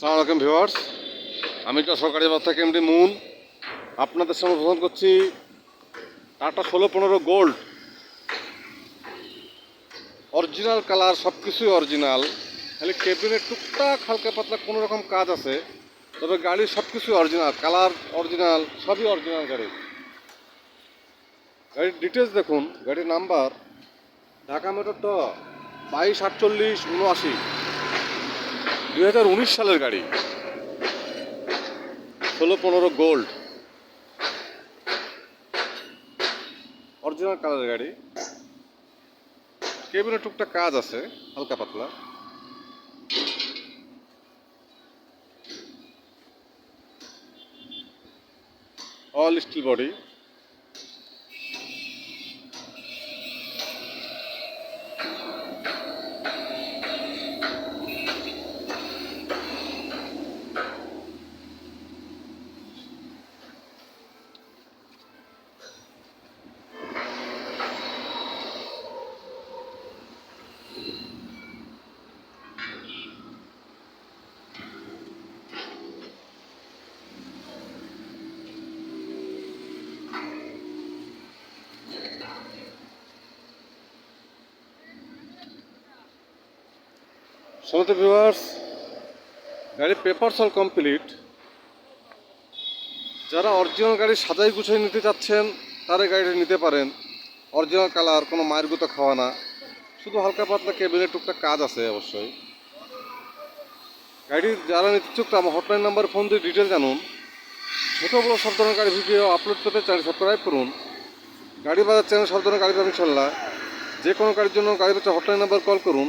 সালাম ভিউয়ার্স। আমি তো সরকারি বাস থেকে মুন। আপনাদের সঙ্গে প্রদান করছি টাটা ষোলো পনেরো গোল্ড। অরিজিনাল কালার সব কিছুই অরিজিনাল। খালি কেবিনের টুকটাক হালকা পাতলা কোনো রকম কাজ আছে, তবে গাড়ির সব কিছুই অরিজিনাল। কালার অরিজিনাল, সবই অরিজিনাল গাড়ি গাড়ির ডিটেলস দেখুন, গাড়ির নাম্বার, ঢাকা মেট্রো ট, বাইশ আটচল্লিশ, উনআশি। উনিশ সালের গাড়ি। ষোলো পনেরো গোল্ড। অরিজিনাল কালারের গাড়ি। কেবিনে টুকটাক কাজ আছে, হালকা পাতলা। অল স্টিল বডি সমস্ত ভিউয়ার্স গাড়ির পেপারস অল কমপ্লিট যারা অরিজিনাল গাড়ি সাজাই গুছাই নিতে চাচ্ছেন, তারা গাড়িটা নিতে পারেন। অরিজিনাল কালার কোনো মায়ের গুঁতো খাওয়া না। শুধু হালকা পাতলা কেবিনের টুকটাক কাজ আছে অবশ্যই। গাড়ির যারা নিতে ইচ্ছুক আমার হটলাইন নাম্বার ফোন দিয়ে ডিটেল জানুন। ছোটো বড়ো সব ধরনের গাড়ি ভিডিও আপলোড করতে চ্যানেল সাবস্ক্রাইব করুন। গাড়ি বাজার চ্যানেল সব ধরনের গাড়ি পাবেন ইনশাল্লাহ যে কোনো গাড়ির জন্য গাড়ি বেচা হটলাইন নাম্বার কল করুন।